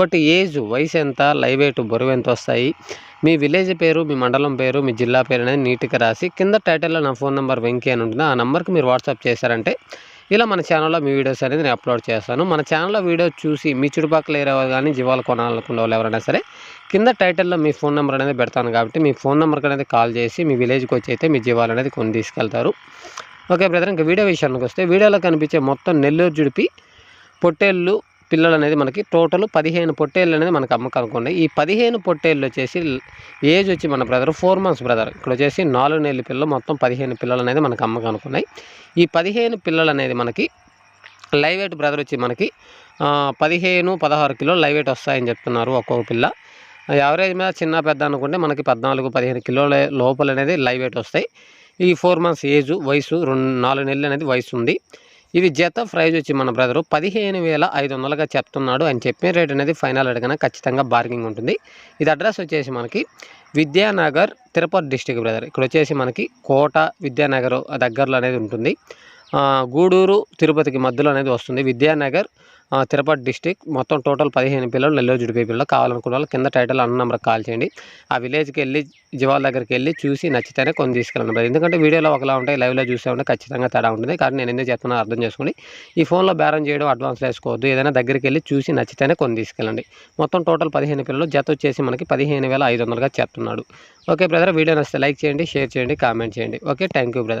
వాటి ఏజ్ వయసు ఎంత లైవ్ వెయిట్ బరువు ఎంత వస్తాయి? మీ విలేజ్ పేరు మీ మండలం పేరు మీ జిల్లా పేరు అనేది నీట్గా రాసి కింద టైటిల్లో నా ఫోన్ నెంబర్ వెంకీ అని ఉంటుంది. ఆ నెంబర్కి మీరు వాట్సాప్ చేశారంటే ఇలా మన ఛానల్లో మీ వీడియోస్ అనేది నేను అప్లోడ్ చేస్తాను. మన ఛానల్లో వీడియో చూసి మీ చుట్టుపక్కల ఏరేవారు కానీ జీవాలు కొనాలనుకున్న వాళ్ళు ఎవరైనా సరే కింద టైటిల్లో మీ ఫోన్ నెంబర్ అనేది పెడతాను కాబట్టి మీ ఫోన్ నెంబర్కి అనేది కాల్ చేసి మీ విలేజ్కి వచ్చి అయితే మీ జీవాలు అనేది కొని తీసుకెళ్తారు. ఓకే బ్రదర్ ఇంకా వీడియో విషయానికి వస్తే వీడియోలో కనిపించే మొత్తం నెల్లూరు జుడిపి పొట్టేళ్ళు పిల్లలు అనేది మనకి టోటల్ పదిహేను పొట్టేళ్ళు అనేది మనకు అమ్మకం అనుకోండి ఈ పదిహేను పొట్టేళ్ళు వచ్చేసి ఏజ్ వచ్చి మన బ్రదర్ ఫోర్ మంత్స్ బ్రదర్. ఇక్కడ వచ్చేసి నాలుగు నెలల పిల్లలు మొత్తం పదిహేను పిల్లలు అనేది మనకు అమ్మకం అనుకున్నాయి ఈ పదిహేను పిల్లలు అనేది మనకి లైవ్ వెయిట్ బ్రదర్ వచ్చి మనకి పదిహేను పదహారు కిలోలు లైవ్ వెయిట్ వస్తాయని చెప్తున్నారు ఒక్కొక్క పిల్ల. యావరేజ్ మీద చిన్న పెద్ద అనుకుంటే మనకి పద్నాలుగు పదిహేను కిలోల లోపల అనేది లైవ్ వెయిట్ వస్తాయి. ఈ ఫోర్ మంత్స్ ఏజ్ వయసు రెండు నాలుగు నెలలు అనేది వయసు ఉంది ఇవి జత ప్రైజ్ వచ్చి మన బ్రదరు పదిహేను వేల ఐదు వందలుగా చెప్తున్నాడు అని చెప్పిన రేట్ అనేది ఫైనల్ అడిగినా ఖచ్చితంగా బార్గింగ్ ఉంటుంది. ఇది అడ్రస్ వచ్చేసి మనకి విద్యానగర్ తిరుపతి డిస్టిక్ బ్రదర్. ఇక్కడ వచ్చేసి మనకి కోట విద్యానగర్ దగ్గరలో అనేది ఉంటుంది. గూడూరు తిరుపతికి మధ్యలో అనేది వస్తుంది. విద్యానగర్ తిరుపతి డిస్టిక్ మొత్తం టోటల్ పదిహేను పిల్లలు నెల్లూరు జుడిపి పిల్లలు కావాలనుకున్న వాళ్ళు కింద టైటిల్ అన్న నెంబర్కి కాల్ చేయండి. ఆ విలేజ్కి వెళ్ళి జీవాల దగ్గరికి వెళ్ళి చూసి నచ్చితేనే కొన్ని తీసుకెళ్ళండి ఎందుకంటే వీడియోలో ఒకలా ఉంటాయి లైవ్లో చూసే ఉంటే ఖచ్చితంగా తేడా ఉంటుంది. కానీ నేను ఎందుకు చెప్తున్నా అర్థం చేసుకోండి ఈ ఫోన్లో బేరం చేయడం అడ్వాన్స్ వేసుకోవద్దు. ఏదైనా దగ్గరికి వెళ్ళి చూసి నచ్చితేనే కొన్ని తీసుకెళ్ళండి. మొత్తం టోటల్ పదిహేను పిల్లలు జత వచ్చేసి మనకి పదిహేను వేల ఐదు వందలుగా చెప్తున్నాడు. ఓకే బ్రదర్ వీడియో నచ్చితే లైక్ చేయండి షేర్ చేయండి కామెంట్ చేయండి. Okay thank you brother.